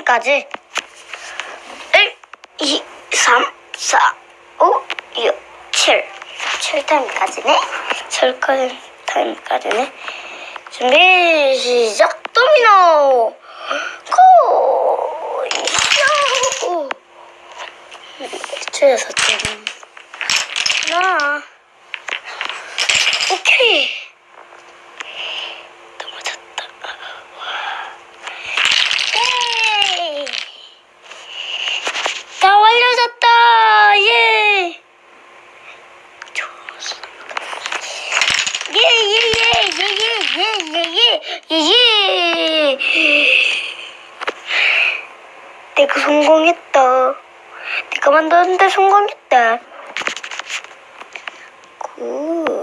타임까지 1, 2, 3, 4, 5, 6, 7 7타임까지네? 7 타임까지네? 준비 시작! 도미노! 고! 이쇼 줄여서 좀 하나 예예예예예예예예예 내가 성공했다. 내가 만드는데 성공했다. 굿